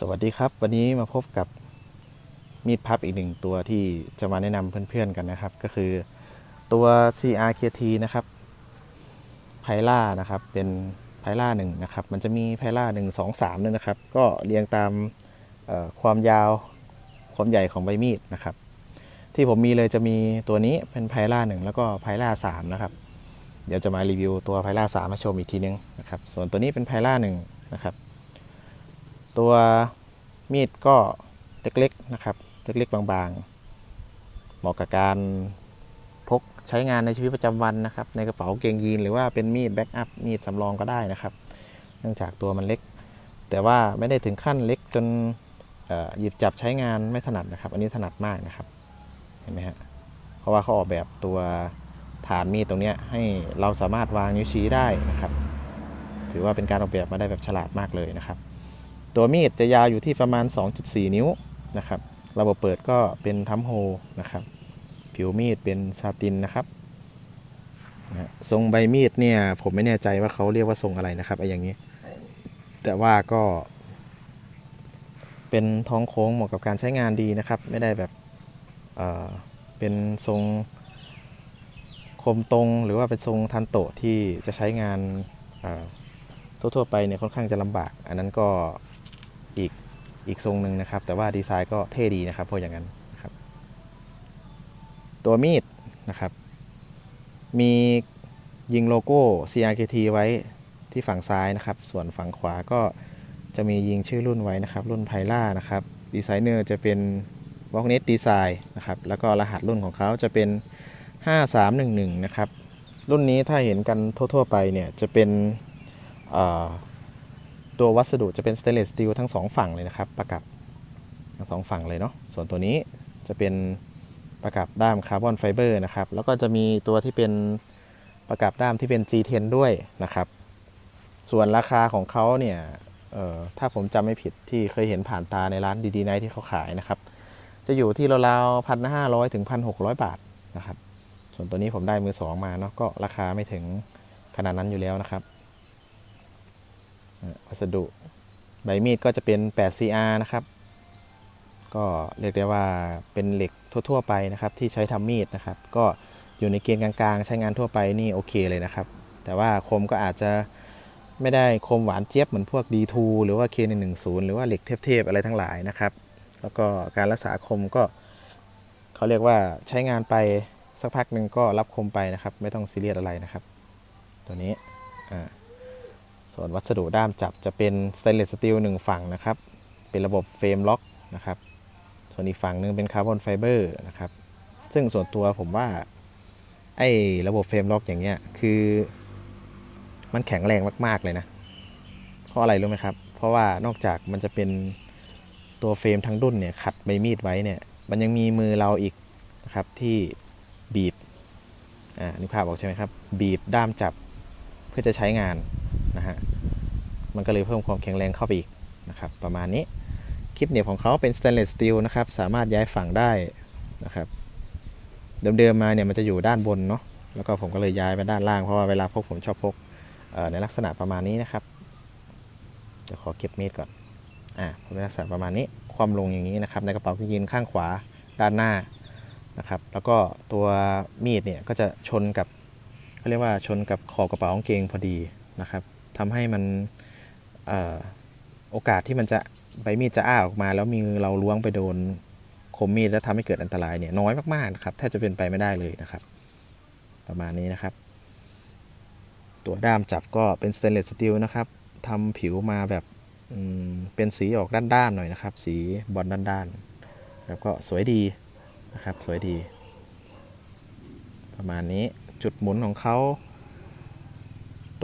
สวัสดีครับ วันนี้มาพบกับมีดพับอีกหนึ่งตัวที่จะมาแนะนำเพื่อนๆกันนะครับ ก็คือตัว CRKT นะครับไพล่านะครับ เป็นไพล่าหนึ่งนะครับ มันจะมีไพล่าหนึ่งสองสามด้วยนะครับ ก็เรียงตามความยาวความใหญ่ของใบมีดนะครับ ที่ผมมีเลยจะมีตัวนี้เป็นไพล่าหนึ่งแล้วก็ไพล่าสามนะครับ เดี๋ยวจะมารีวิวตัวไพล่าสามมาชมอีกทีนึงนะครับ ส่วนตัวนี้เป็นไพล่าหนึ่งนะครับ ตัวมีดก็เล็กๆนะครับ เล็กๆ บางๆ เหมาะกับการพกใช้งานในชีวิตประจำวันนะครับ ในกระเป๋าเกงยีนหรือว่าเป็นมีดแบ็กอัพมีดสำรองก็ได้นะครับ เนื่องจากตัวมันเล็ก แต่ว่าไม่ได้ถึงขั้นเล็กจนหยิบจับใช้งานไม่ถนัดนะครับ อันนี้ถนัดมากนะครับ เห็นไหมฮะ เพราะว่าเขาออกแบบตัวฐานมีดตรงนี้ให้เราสามารถวางนิ้วชี้ได้นะครับ ถือว่าเป็นการออกแบบมาได้แบบฉลาดมากเลยนะครับ ตัวมีดจะยาวอยู่ที่ประมาณ 2.4 นิ้วนะครับ ระบบเปิดก็เป็นทัมโฮนะครับ ผิวมีดเป็นซาตินนะครับนะทรงใบมีดเนี่ยผมไม่แน่ใจว่าเขาเรียกว่าทรงอะไรนะครับไอ้อย่างนี้ แต่ว่าก็ เป็นท้องโค้งเหมาะกับการใช้งานดีนะครับ ไม่ได้แบบเเป็นทรงคมตรงหรือว่าเป็นทรงทันโตที่จะใช้งานเอ่อทั่วๆไปเนี่ยค่อนข้างจะลำบาก อันนั้นก็ อีกทรงหนึ่งนะครับ แต่ว่าดีไซน์ก็เท่ดีนะครับเพราะอย่างนั้นนะครับ ตัวมีดนะครับ มียิงโลโก้ CRKT ไว้ที่ฝั่งซ้ายนะครับ ส่วนฝั่งขวาก็จะมียิงชื่อรุ่นไว้นะครับ รุ่นไพล่านะครับ ดีไซเนอร์จะเป็น w a l k n e t Design นะครับ แล้วก็รหัสรุ่นของเขาจะเป็น 5311 นะครับ รุ่นนี้ถ้าเห็นกันทั่ว ๆ ไปเนี่ยจะเป็นอ่อ ตัววัสดุจะเป็นสเตนเลสสตีลทั้งสองฝั่งเลยนะครับ ประกับทั้งสองฝั่งเลยเนาะ ส่วนตัวนี้จะเป็นประกับด้ามคาร์บอนไฟเบอร์นะครับ แล้วก็จะมีตัวที่เป็นประกับด้ามที่เป็น G10 ด้วยนะครับ ส่วนราคาของเขาเนี่ยถ้าผมจำไม่ผิดที่เคยเห็นผ่านตาในร้านดีดีไนที่เขาขายนะครับ จะอยู่ที่ราวๆพันห้าร้อยถึงพันหกร้อยบาทนะครับ ส่วนตัวนี้ผมได้มือสองมาเนาะก็ราคาไม่ถึงขนาดนั้นอยู่แล้วนะครับ พัสดุ ใบมีดก็จะเป็น 8CR นะครับ ก็เรียกได้ว่าเป็นเหล็กทั่ว ๆ ไปนะครับ ที่ใช้ทำมีดนะครับ ก็อยู่ในเกณฑ์กลางๆ ใช้งานทั่วไปนี่โอเคเลยนะครับ แต่ว่าคมก็อาจจะไม่ได้คมหวานเจี๊ยบเหมือนพวก D2 หรือว่า K110 หรือว่าเหล็กเทพๆอะไรทั้งหลายนะครับ แล้วก็การรักษาคมก็เขาเรียกว่าใช้งานไปสักพักหนึ่งก็รับคมไปนะครับ ไม่ต้องซีเรียสอะไรนะครับ ตัวนี้อ่า ส่วนวัสดุด้ามจับจะเป็นสเตนเลสสตีลหนึ่งฝั่งนะครับ เป็นระบบเฟรมล็อกนะครับ ส่วนอีกฝั่งหนึงเป็นคาร์บอนไฟเบอร์นะครับ ซึ่งส่วนตัวผมว่าไอ้ระบบเฟรมล็อกอย่างเงี้ยคือมันแข็งแรงมาก ๆ เลยนะ เพราะอะไรรู้ไหมครับ เพราะว่านอกจากมันจะเป็นตัวเฟรมทั้งดุนเนี่ยขัดใบมีดไว้เนี่ย มันยังมีมือเราอีกนะครับที่บีบ อ่านึกภาพออกใช่ไหมครับ บีบด้ามจับเพื่อจะใช้งาน นะฮะมันก็เลยเพิ่มความแข็งแรงเข้าไปอีกนะครับประมาณนี้คลิปเหนียบของเขาเป็นสแตนเลสสตีลนะครับสามารถย้ายฝั่งได้นะครับเดิมๆมาเนี่ยมันจะอยู่ด้านบนเนาะแล้วก็ผมก็เลยย้ายไปด้านล่างเพราะว่าเวลาพกผมชอบพกในลักษณะประมาณนี้นะครับเดี๋ยวขอเก็บมีดก่อนอ่าผมในลักษณะประมาณนี้ความลงอย่างนี้นะครับในกระเป๋ากางเกงข้างขวาด้านหน้านะครับแล้วก็ตัวมีดเนี่ยก็จะชนกับเขาเรียกว่าชนกับขอบกระเป๋ากางเกงพอดีนะครับ ทำให้มันออโอกาสที่มันจะใบมีดจะอ้าออกมา แล้วมีเราล้วงไปโดนคมมีดแล้วทำให้เกิดอันตรายเนี่ยน้อยมากๆนะครับแทบจะเป็นไปไม่ได้เลยนะครับ ประมาณนี้นะครับ ตัวด้ามจับก็เป็นสเตนเลสสตีลนะครับทำผิวมาแบบเป็นสีออกด้านๆหน่อยนะครับ สีบอลด้านๆ แล้วก็สวยดีนะครับสวยดี ประมาณนี้จุดหมุนของเขา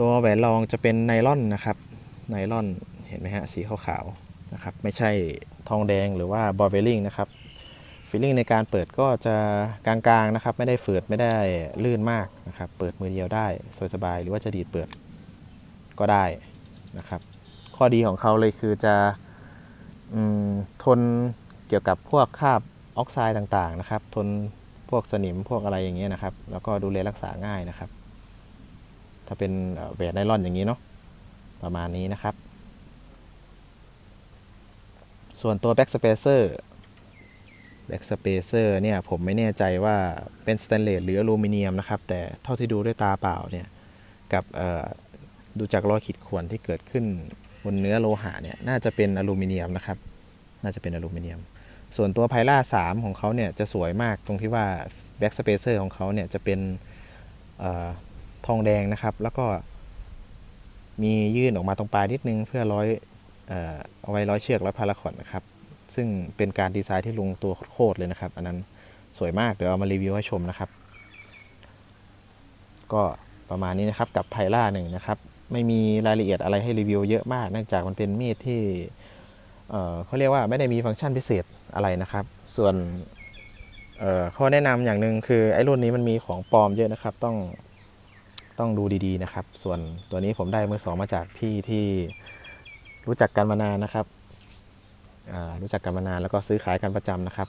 ตัวแหวนรองจะเป็นไนล่อนนะครับ ไนล่อนเห็นไหมฮะ สีขาวๆนะครับ ไม่ใช่ทองแดงหรือว่าบอลเบลลิงนะครับฟีลลิ่งในการเปิดก็จะกลางๆนะครับ ไม่ได้ฝืดไม่ได้ลื่นมากนะครับ เปิดมือเดียวได้สบายหรือว่าจะดีดเปิดก็ได้นะครับ ข้อดีของเขาเลยคือจะอทนเกี่ยวกับพวกคราบออกไซด์ต่างๆนะครับ ทนพวกสนิมพวกอะไรอย่างเงี้ยนะครับ แล้วก็ดูแลรักษาง่ายนะครับ ถ้าเป็นแหวนไนล่อนอย่างนี้เนาะประมาณนี้นะครับ ส่วนตัว back spacer back spacer เนี่ยผมไม่แน่ใจว่าเป็นสแตนเลสหรืออลูมิเนียมนะครับ แต่เท่าที่ดูด้วยตาเปล่าเนี่ยกับดูจากรอยขีดข่วนที่เกิดขึ้นบนเนื้อโลหะเนี่ยน่าจะเป็นอลูมิเนียมนะครับ น่าจะเป็นอลูมิเนียม ส่วนตัวไพล่า3ของเขาเนี่ยจะสวยมากตรงที่ว่า back spacer ของเขาเนี่ยจะเป็น ทองแดงนะครับ แล้วก็มียื่นออกมาตรงปลายนิดนึงเพื่อร้อยเอ่อเอาไว้ร้อยเชือกร้อยพาราคอตนะครับ ซึ่งเป็นการดีไซน์ที่ลงตัวโคตรเลยนะครับ อันนั้นสวยมากเดี๋ยวเอามารีวิวให้ชมนะครับ ก็ประมาณนี้นะครับกับไพล่าหนึ่งนะครับ ไม่มีรายละเอียดอะไรให้รีวิวเยอะมากเนื่องจากมันเป็นมีดที่เอ่อเขาเรียกว่าไม่ได้มีฟังก์ชันพิเศษอะไรนะครับ ส่วนเอ่อข้อแนะนำอย่างหนึ่งคือไอ้รุ่นนี้มันมีของปลอมเยอะนะครับ ต้อง ต้องดูดีๆนะครับ ส่วนตัวนี้ผมได้มือสองมาจากพี่ที่รู้จักกันมานานนะครับรู้จักกันมานานแล้วก็ซื้อขายกันประจำนะครับ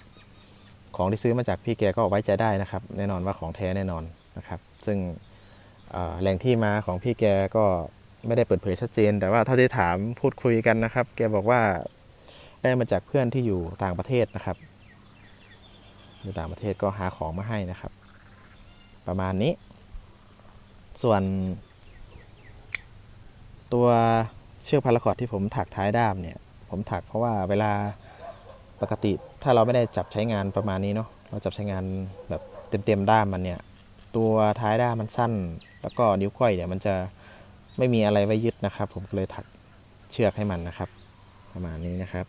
ของที่ซื้อมาจากพี่แกก็ไว้ใจได้นะครับ แน่นอนว่าของแท้แน่นอนนะครับ ซึ่งแหล่งที่มาของพี่แกก็ไม่ได้เปิดเผยชัดเจน แต่ว่าเท่าที่ถามพูดคุยกันนะครับ แกบอกว่าได้มาจากเพื่อนที่อยู่ต่างประเทศนะครับอยู่ต่างประเทศก็หาของมาให้นะครับ ประมาณนี้ ส่วน ตัวเชือกพาราคอตที่ผมถักท้ายด้ามเนี่ย ผมถักเพราะว่าเวลาปกติถ้าเราไม่ได้จับใช้งานประมาณนี้เนาะเราจับใช้งานแบบเต็มๆด้ามมันเนี่ย ตัวท้ายด้ามมันสั้น แล้วก็นิ้วก้อยเนี่ยมันจะไม่มีอะไรไว้ยึดนะครับ ผมก็เลยถักเชือกให้มันนะครับ ประมาณนี้นะครับ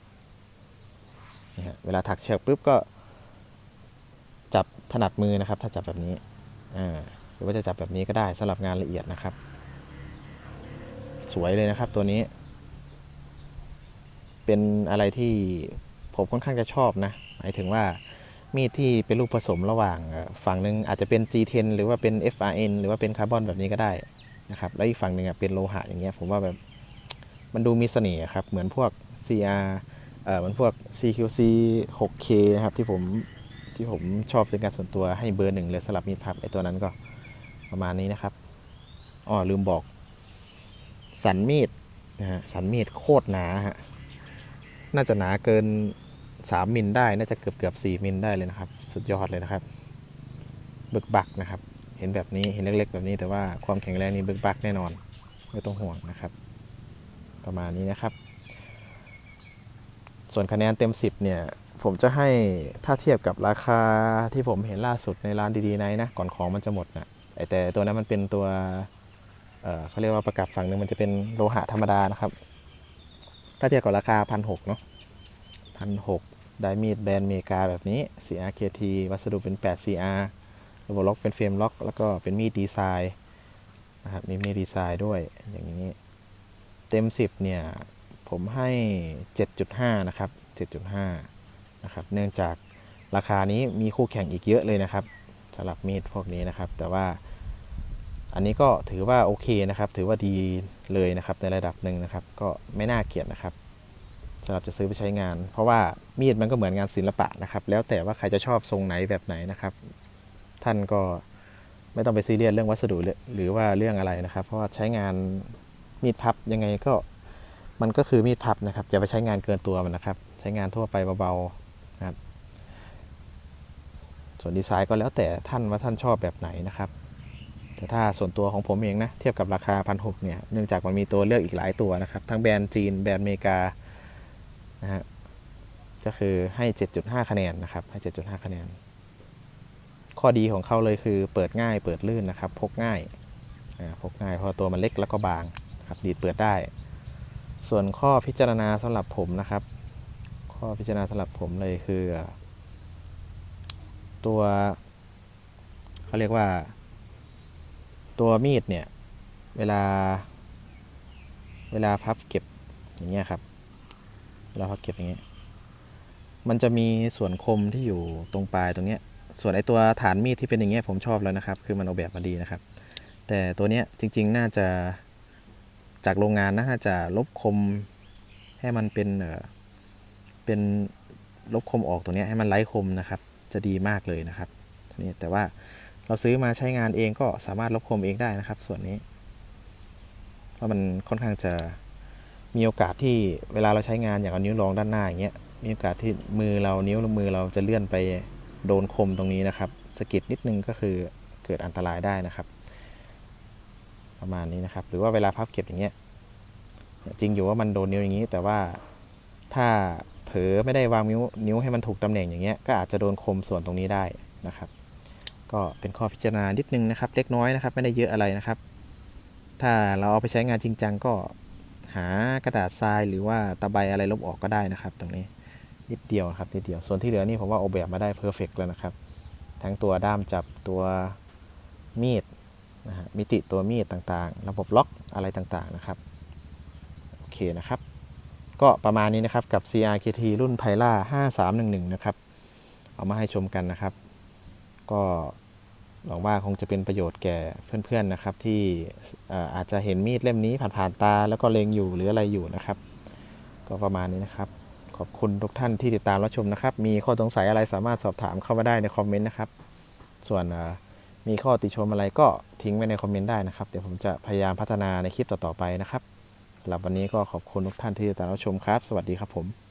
นี่ฮะเวลาถักเชือกปุ๊บก็ จับถนัดมือนะครับ ถ้าจับแบบนี้อ่า รือว่าจะจับแบบนี้ก็ได้สำหรับงานละเอียดนะครับ สวยเลยนะครับตัวนี้ เป็นอะไรที่ผมค่อนข้างจะชอบนะ หมายถึงว่ามีดที่เป็นลูกผสมระหว่างฝั่งหนึ่งอาจจะเป็น G10 หรือว่าเป็น FRN หรือว่าเป็นคาร์บอนแบบนี้ก็ได้นะครับ แล้วอีกฝั่งหนึ่งเป็นโลหะอย่างเงี้ยผมว่าแบบมันดูมีเสน่ห์ครับ เหมือนพวก CR เอ่อเหมือนพวก CQC 6K นะครับที่ผมที่ผมชอบเป็นการส่วนตัวให้เบอร์หนึ่งเลยสลับมีดพับไอตัวนั้นก็ ประมาณนี้นะครับอ๋อลืมบอก สันมีดนะฮะสันมีดโคตรหนาฮะน่าจะหนาเกิน 3มิลได้น่าจะเกือบเกือบ4มิลได้เลยนะครับ สุดยอดเลยนะครับบึกบักนะครับ เห็นแบบนี้เห็นเล็กๆ แบบนี้แต่ว่าความแข็งแรงนี่บึกบักแน่นอน ไม่ต้องห่วงนะครับ ประมาณนี้นะครับ ส่วนคะแนนเต็ม 10 เนี่ยผมจะให้ถ้าเทียบกับราคาที่ผมเห็นล่าสุดในร้านดีๆไนนะก่อนของมันจะหมดนะไอ แต่ตัวนั้นมันเป็นตัวเขาเรียกว่าประกับฝั่งหนึ่งมันจะเป็นโลหะธรรมดานะครับ ถ้าเทียบกับราคาพันหกเนาะพันหกไดมีดแบรนด์เมกาแบบนี้ CRKT วัสดุเป็น 8 CR ระบบล็อกเป็นเฟรมล็อก แล้วก็เป็นมีดดีไซน์นะครับมีมีดดีไซน์ด้วยอย่างนี้ เต็ม 10 เนี่ย ผมให้ 7.5 นะครับ 7.5 นะครับ เนื่องจากราคานี้มีคู่แข่งอีกเยอะเลยนะครับ สำหรับมีดพวกนี้นะครับ แต่ว่าอันนี้ก็ถือว่าโอเคนะครับ ถือว่าดีเลยนะครับในระดับหนึ่งนะครับ ก็ไม่น่าเกลียดนะครับสำหรับจะซื้อไปใช้งาน เพราะว่ามีดมันก็เหมือนงานศิลปะนะครับ แล้วแต่ว่าใครจะชอบทรงไหนแบบไหนนะครับ ท่านก็ไม่ต้องไปซีเรียสเรื่องวัสดุหรือหรือว่าเรื่องอะไรนะครับ เพราะว่าใช้งานมีดพับยังไงก็มันก็คือมีดพับนะครับอย่าไปใช้งานเกินตัวมันนะครับ ใช้งานทั่วไปเบาๆนะครับ ส่วนดีไซน์ก็แล้วแต่ท่านว่าท่านชอบแบบไหนนะครับ แต่ถ้าส่วนตัวของผมเองนะเทียบกับราคาพันหเนี่ยเนื่องจากมันมีตัวเลือกอีกหลายตัวนะครับ ทั้งแบรนด์จีนแบรนด์อเมริกานะฮะก็คือให้ 7.5 คะแนนนะครับให้ 7.5 คะแนน ข้อดีของเขาเลยคือเปิดง่ายเปิดลื่นนะครับ พกง่ายพกง่ายเพราะตัวมันเล็กแล้วก็บางครับดีดเปิดได้ ส่วนข้อพิจารณาสำหรับผมนะครับ ข้อพิจารณาสำหรับผมเลยคือ ตัวเขาเรียกว่า ตัวมีดเนี่ย เวลา เวลาพับเก็บอย่างเงี้ยครับ เวลาพับเก็บอย่างเงี้ยมันจะมีส่วนคมที่อยู่ตรงปลายตรงเนี้ย ส่วนไอตัวฐานมีดที่เป็นอย่างเงี้ยผมชอบแล้วนะครับ คือมันออกแบบมาดีนะครับ แต่ตัวเนี้ยจริง ๆ น่าจะจากโรงงานนะน่าจะลบคมให้มันเป็นเออเป็นลบคมออกตรงเนี้ยให้มันไร้คมนะครับ จะดีมากเลยนะครับนี้แต่ว่าเราซื้อมาใช้งานเองก็สามารถลบคมเองได้นะครับ ส่วนนี้ เพราะมันค่อนข้างจะมีโอกาสที่เวลาเราใช้งานอย่างเอานิ้วรองด้านหน้าอย่างเงี้ยมีโอกาสที่มือเรานิ้วมือเราจะเลื่อนไปโดนคมตรงนี้นะครับสะกิดนิดนึงก็คือเกิดอันตรายได้นะครับ ประมาณนี้นะครับ หรือว่าเวลาพับเก็บอย่างเงี้ยจริงอยู่ว่ามันโดนนิ้วอย่างนี้ แต่ว่าถ้า ผลอไม่ได้วางนิ้วนิ้วให้มันถูกตำแหน่งอย่างเงี้ยก็อาจจะโดนคมส่วนตรงนี้ได้นะครับ ก็เป็นข้อพิจารณานิดนึงนะครับ เล็กน้อยนะครับ ไม่ได้เยอะอะไรนะครับ ถ้าเราเอาไปใช้งานจริงจังก็หากระดาษทรายหรือว่าตะไบอะไรลบออกก็ได้นะครับ ตรงนี้นิดเดียวครับนิดเดียวส่วนที่เหลือนี่ผมว่าออกแบบมาได้เพอร์เฟกแล้วนะครับ ทั้งตัวด้ามจับตัวมีดนะฮะมิติตัวมีดต่างๆ ระบบล็อกอะไรต่างๆนะครับ โอเคนะครับ ก็ประมาณนี้นะครับกับ CRKT รุ่นไพล่า5311 นะครับ เอามาให้ชมกันนะครับ ก็หวังว่าคงจะเป็นประโยชน์แก่เพื่อนๆนะครับ ที่อาจจะเห็นมีดเล่มนี้ผ่านๆตา แล้วก็เลงอยู่หรืออะไรอยู่นะครับ ก็ประมาณนี้นะครับ ขอบคุณทุกท่านที่ติดตามรับชมนะครับ มีข้อสงสัยอะไรสามารถสอบถามเข้ามาได้ในคอมเมนต์นะครับ ส่วนมีข้อติชมอะไรก็ทิ้งไว้ในคอมเมนต์ได้นะครับ เดี๋ยวผมจะพยายามพัฒนาในคลิปต่อๆไปนะครับ สำหรับวันนี้ก็ขอบคุณทุกท่านที่ติดตามรับชมครับ สวัสดีครับผม